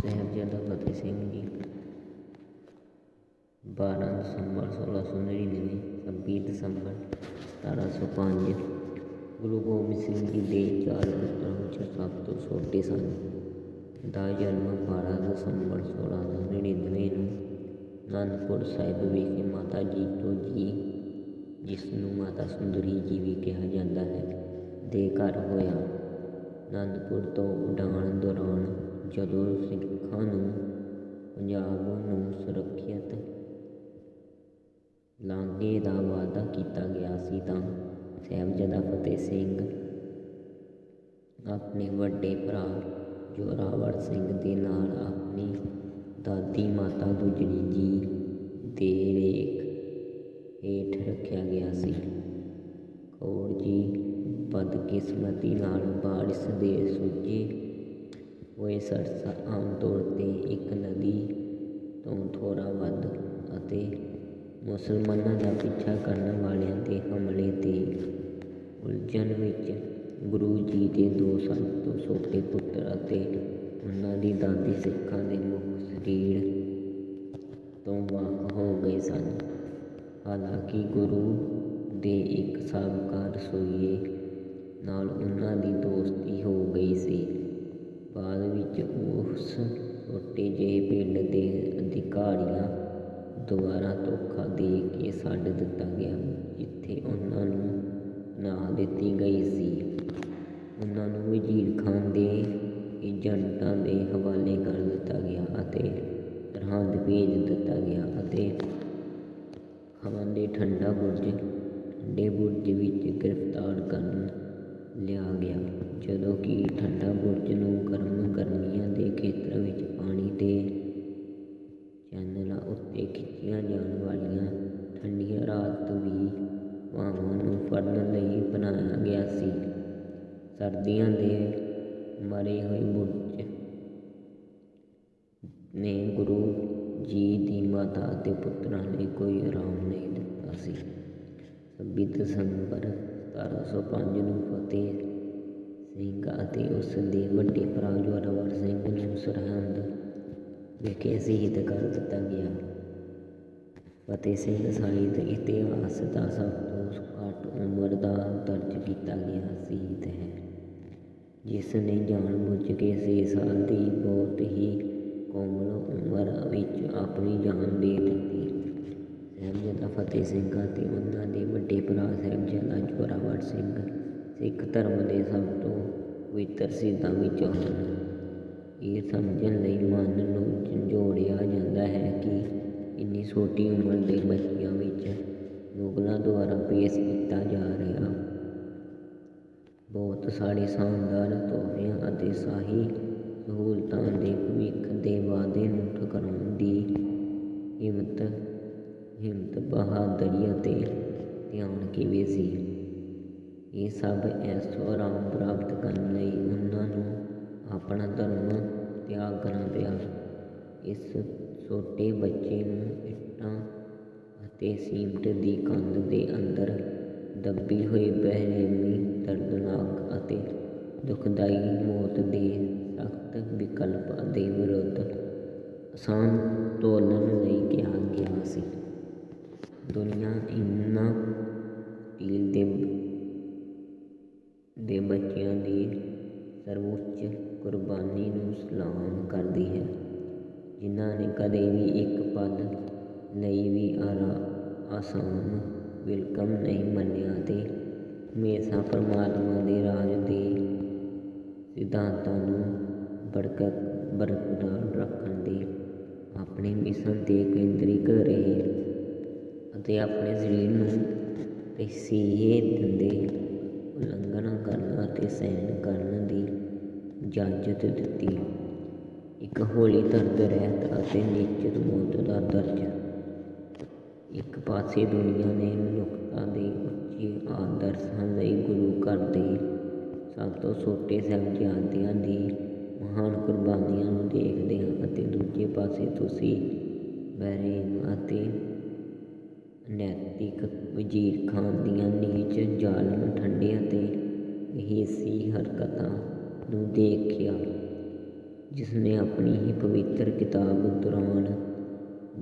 ਸਾਹਿਬਜ਼ਾਦਾ ਫਤਿਹ ਸਿੰਘ ਜੀ। ਬਾਰ੍ਹਾਂ ਦਸੰਬਰ ਸੋਲਾਂ ਸੌ ਨੜਿਨਵੇਂ, ਛੱਬੀ ਦਸੰਬਰ ਸਤਾਰ੍ਹਾਂ ਸੌ ਪੰਜ, ਗੁਰੂ ਗੋਬਿੰਦ ਸਿੰਘ ਜੀ ਦੇ ਚਾਰ ਪੁੱਤਰਾਂ ਵਿੱਚੋਂ ਸਭ ਤੋਂ ਛੋਟੇ ਸਨ। ਦਾ ਜਨਮ ਬਾਰ੍ਹਾਂ ਦਸੰਬਰ ਸੋਲਾਂ ਸੌ ਨੜਿਨਵੇਂ ਨੂੰ ਅਨੰਦਪੁਰ ਸਾਹਿਬ ਵਿਖੇ ਮਾਤਾ ਜੀ ਤੋਂ ਜੀ, ਜਿਸ ਨੂੰ ਮਾਤਾ ਸੁੰਦਰੀ ਜੀ ਵੀ ਕਿਹਾ ਜਾਂਦਾ ਹੈ, ਦੇ ਘਰ ਹੋਇਆ। ਅਨੰਦਪੁਰ ਤੋਂ ਉਡਾਣ ਦੌਰਾਨ ਜਦੋਂ ਸਿੱਖਾਂ ਨੂੰ, ਪੰਜਾਬ ਨੂੰ ਸੁਰੱਖਿਅਤ ਲਾਂਘੇ ਦਾ ਵਾਅਦਾ ਕੀਤਾ ਗਿਆ ਸੀ ਤਾਂ ਸਾਹਿਬਜ਼ਾਦਾ ਫਤਿਹ ਸਿੰਘ ਆਪਣੇ ਵੱਡੇ ਭਰਾ ਜੋਰਾਵਰ ਸਿੰਘ ਦੇ ਨਾਲ ਆਪਣੀ ਦਾਦੀ ਮਾਤਾ ਗੁਜਰੀ ਜੀ ਦੇ ਰੇਖ ਹੇਠ ਰੱਖਿਆ ਗਿਆ ਸੀ। ਕੌਰ ਜੀ ਬਦਕਿਸਮਤੀ ਨਾਲ ਬਾਰਿਸ਼ ਦੇ ਸੁੱਜੇ ਸਰਸਾ ਆਮ ਤੌਰ ਤੇ ਇੱਕ ਨਦੀ ਤੋਂ ਥੋੜ੍ਹਾ ਵੱਧ ਅਤੇ ਮੁਸਲਮਾਨਾਂ ਦਾ ਪਿੱਛਾ ਕਰਨ ਵਾਲਿਆਂ ਦੇ ਹਮਲੇ ਤੇ ਉਲਝਣ ਵਿੱਚ ਗੁਰੂ ਜੀ ਦੇ ਦੋ ਸਾਲ ਤੋਂ ਛੋਟੇ ਪੁੱਤਰ ਅਤੇ ਉਹਨਾਂ ਦੀ ਦਾਦੀ ਸਿੱਖਾਂ ਦੇ ਮੁੱਖ ਸਰੀਰ ਤੋਂ ਵਾਕ ਹੋ ਗਏ ਸਨ। ਹਾਲਾਂਕਿ ਗੁਰੂ ਦੇ ਇੱਕ ਸਾਬਕਾ ਰਸੋਈਏ ਨਾਲ ਉਹਨਾਂ ਦੀ ਦੋਸਤੀ ਹੋ ਗਈ ਸੀ। ਬਾਅਦ ਵਿੱਚ ਉਸ ਛੋਟੇ ਜਿਹੇ ਪਿੰਡ ਦੇ ਅਧਿਕਾਰੀਆਂ ਦੁਆਰਾ ਧੋਖਾ ਦੇ ਕੇ ਛੱਡ ਦਿੱਤਾ ਗਿਆ, ਜਿੱਥੇ ਉਹਨਾਂ ਨੂੰ ਨਾ ਦਿੱਤੀ ਗਈ ਸੀ। ਉਹਨਾਂ ਨੂੰ ਵਜ਼ੀਰ ਖਾਨ ਦੇ ਏਜੰਟਾਂ ਦੇ ਹਵਾਲੇ ਕਰ ਦਿੱਤਾ ਗਿਆ ਅਤੇ ਸਰਹੰਦ ਭੇਜ ਦਿੱਤਾ ਗਿਆ ਅਤੇ ਖਾਨ ਦੇ ਠੰਡਾ ਬੁਰਜ, ਠੰਡੇ ਬੁਰਜ ਵਿੱਚ ਗ੍ਰਿਫਤਾਰ ਕਰਨ ਲਿਆ ਗਿਆ। ਜਦੋਂ ਕਿ ਠੰਡਾ ਹਵਾਵਾਂ ਲਈ ਬਣਾਇਆ ਗਿਆ ਸੀ। ਸਰਦੀਆਂ ਦੇ ਮਰੇ ਹੋਏ ਬੁਰਜ ਨੇ ਗੁਰੂ ਜੀ ਦੀ ਮਾਤਾ ਅਤੇ ਪੁੱਤਰਾਂ ਲਈ ਕੋਈ ਆਰਾਮ ਨਹੀਂ ਦਿੱਤਾ ਸੀ। ਛੱਬੀ ਦਸੰਬਰ ਸਤਾਰ੍ਹਾਂ ਸੌ ਪੰਜ ਨੂੰ ਫਤਿਹ ਸਿੰਘ ਅਤੇ ਉਸ ਦੇ ਵੱਡੇ ਭਰਾ ਜੋਰਾਵਰ ਸਿੰਘ ਨੂੰ ਸਰਹੰਦ ਵਿਖੇ ਸ਼ਹੀਦ ਕਰ ਦਿੱਤਾ ਗਿਆ। ਫਤਿਹ ਸਿੰਘ ਸਾਹਿਤ ਇਤਿਹਾਸ ਦਾ ਸਭ ਤੋਂ ਘੱਟ ਉਮਰ ਦਾ ਦਰਜ ਕੀਤਾ ਗਿਆ ਸ਼ਹੀਦ ਹੈ ਜਿਸ ਨੇ ਜਾਣ ਬੁੱਝ ਕੇ ਛੇ ਸਾਲ ਦੀ ਬਹੁਤ ਹੀ ਕੋਮਲ ਉਮਰ ਵਿੱਚ ਆਪਣੀ ਜਾਨ ਦੇ ਦਿੱਤੀ। ਸਾਹਿਬਜ਼ਾਦਾ ਫਤਿਹ ਸਿੰਘ ਅਤੇ ਉਹਨਾਂ ਦੇ ਵੱਡੇ ਭਰਾ ਸਾਹਿਬਜ਼ਾਦਾ ਜੋਰਾਵਰ ਸਿੰਘ ਸਿੱਖ ਧਰਮ ਦੇ ਸਭ ਤੋਂ ਪਵਿੱਤਰ ਸ਼ਹੀਦਾਂ ਵਿੱਚੋਂ ਹਨ। ਇਹ ਸਮਝਣ ਲਈ ਮਨ ਨੂੰ ਝੰਜੋੜਿਆ ਜਾਂਦਾ ਹੈ ਕਿ ਇੰਨੀ ਛੋਟੀ ਉਮਰ ਦੇ ਬੱਚਿਆਂ ਵਿੱਚ ਮੁਗਲਾਂ ਦੁਆਰਾ ਪੇਸ਼ ਕੀਤਾ ਜਾ ਰਿਹਾ। ਬਹੁਤ ਸਾਰੇ ਸ਼ਾਨਦਾਰ ਤੋਹਫਿਆਂ ਅਤੇ ਸ਼ਾਹੀ ਸਹੂਲਤਾਂ ਦੇ ਭਵਿੱਖ ਦੇ ਵਾਅਦੇ ਨੂੰ ਠੁਕਰਾਉਣ ਦੀ ਹਿੰਮਤ ਹਿੰਮਤ, ਬਹਾਦਰੀ ਅਤੇ ਧਿਆਨ ਕਿਵੇਂ ਸੀ? ਇਹ ਸਭ ਐਸੋ ਆਰਾਮ ਪ੍ਰਾਪਤ ਕਰਨ ਲਈ ਉਹਨਾਂ ਨੂੰ ਆਪਣਾ ਧਰਮ ਤਿਆਗ ਕਰਨਾ ਪਿਆ। ਇਸ ਛੋਟੇ ਬੱਚੇ ਨੂੰ ਅਤੇ ਸੀਮਟ ਦੀ ਕੰਧ ਦੇ ਅੰਦਰ ਦੱਬੀ ਹੋਈ ਬੇਰਹਿਮੀ ਦਰਦਨਾਕ ਅਤੇ ਦੁਖਦਾਈ ਮੌਤ ਦੇ ਸਖਤ ਵਿਕਲਪ ਦੇ ਵਿਰੁੱਧ ਆਸਾਨ ਤੋਲਣ ਲਈ ਕਿਹਾ ਗਿਆ ਸੀ। ਦੁਨੀਆ ਇਨ੍ਹਾਂ ਪੀਲ ਦੇ ਦੇ ਬੱਚਿਆਂ ਦੀ ਸਰਵਉੱਚ ਕੁਰਬਾਨੀ ਨੂੰ ਸਲਾਮ ਕਰਦੀ ਹੈ, ਜਿਨ੍ਹਾਂ ਨੇ ਕਦੇ ਵੀ ਇੱਕ ਪਲ ਲਈ ਵੀ ਆਰਾ ਆਸਾਨ ਵਿਲਕਮ ਨਹੀਂ ਮੰਨਿਆ ਤੇ ਹਮੇਸ਼ਾ ਪਰਮਾਤਮਾ ਦੇ ਰਾਜ ਦੇ ਸਿਧਾਂਤਾਂ ਨੂੰ ਬਰਕਤ ਬਰਕਰਾਰ ਰੱਖਣ ਦੇ ਆਪਣੇ ਮਿਸ਼ਨ ਤੇ ਕੇਂਦਰਿਤ ਰਹੇ ਅਤੇ ਆਪਣੇ ਸਰੀਰ ਨੂੰ ਤਸੀਹੇ ਦਿੰਦੇ ਉਲੰਘਣਾ ਕਰਨ ਅਤੇ ਸਹਿਣ ਕਰਨ ਦੀ ਇਜਾਜ਼ਤ ਦਿੱਤੀ। ਇੱਕ ਹੋਲੀ ਦਰਦ ਰਹਿਤ ਅਤੇ ਨਿਸ਼ਚਿਤ ਮੌਤ ਦਾ ਦਰਜ ਇੱਕ ਪਾਸੇ ਦੁਨੀਆ ਨੇ ਮਨੁੱਖਤਾ ਦੇ ਉੱਚੇ ਆਦਰਸ਼ਾਂ ਲਈ ਗੁਰੂ ਘਰ ਦੇ ਸਭ ਤੋਂ ਛੋਟੇ ਸਾਹਿਬਜ਼ਾਦਿਆਂ ਦੀ ਮਹਾਨ ਕੁਰਬਾਨੀਆਂ ਨੂੰ ਦੇਖਦੇ ਹਾਂ ਅਤੇ ਦੂਜੇ ਪਾਸੇ ਤੁਸੀਂ ਬਹਿਰੇਮ ਅਤੇ ਨੈਤਿਕ ਵਜ਼ੀਰ ਖਾਨ ਦੀਆਂ ਨੀਚ ਜ਼ਾਲਮ ਠੰਡੇ ਅਤੇ ਹੀਸੀ ਹਰਕਤਾਂ ਨੂੰ ਦੇਖਿਆ ਜਿਸ ਨੇ ਆਪਣੀ ਹੀ ਪਵਿੱਤਰ ਕਿਤਾਬ ਦੌਰਾਨ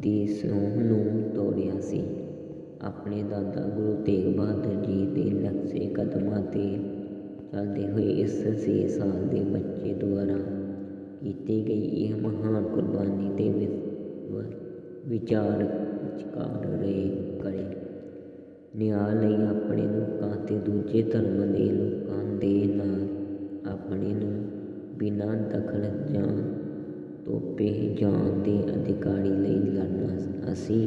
ਦੀ ਸਹੁੰ ਨੂੰ ਤੋੜਿਆ ਸੀ। ਆਪਣੇ ਦਾਦਾ ਗੁਰੂ ਤੇਗ ਬਹਾਦਰ ਜੀ ਦੇ ਨਕਸ਼ੇ ਕਦਮਾਂ 'ਤੇ ਚੱਲਦੇ ਹੋਏ ਇਸ ਛੇ ਸਾਲ ਦੇ ਬੱਚੇ ਦੁਆਰਾ ਕੀਤੀ ਗਈ ਇਹ ਮਹਾਨ ਕੁਰਬਾਨੀ ਦੇ ਵਿ- ਵਿਚਾਰ ਵਿਚਕਾਰ ਰਹੇ ਕਰੇ। ਨਿਆਂ ਲਈ ਆਪਣੇ ਲੋਕਾਂ ਤੇ ਦੂਜੇ ਧਰਮ ਦੇ ਲੋਕਾਂ ਦੇ ਨਾਲ ਆਪਣੇ ਨੂੰ ਬਿਨਾਂ ਦਖਲ ਜਾਂ ਤੋਪੇ ਜਾਣ ਦੇ ਅਧਿਕਾਰੀ ਲਈ ਲੜਨਾ ਅਸੀਂ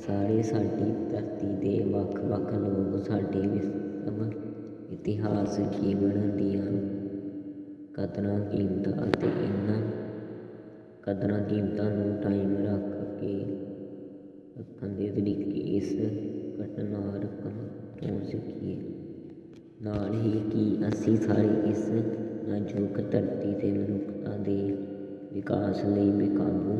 ਸਾਰੇ ਸਾਡੀ ਧਰਤੀ ਦੇ ਵੱਖ-ਵੱਖ ਲੋਕ ਸਾਡੇ ਵਿਸ਼ਵ ਇਤਿਹਾਸ ਜੀਵਨ ਦੀਆਂ ਕਦਰਾਂ ਕੀਮਤਾਂ ਅਤੇ ਇਹਨਾਂ ਕਦਰਾਂ ਕੀਮਤਾਂ ਨੂੰ ਟਾਈਮ ਰੱਖ ਕੇ ਰੱਖਣ ਦੇ ਤਰੀਕੇ ਇਸ ਘਟਨਾਰਕ ਤੋਂ ਸਿੱਖੀਏ ਨਾਲ ਹੀ ਕਿ ਅਸੀਂ ਸਾਰੇ ਇਸ ਨਾਜ਼ੁਕ ਧਰਤੀ ਤੇ ਮਨੁੱਖਤਾ ਦੇ ਵਿਕਾਸ ਲਈ ਬੇਕਾਬੂ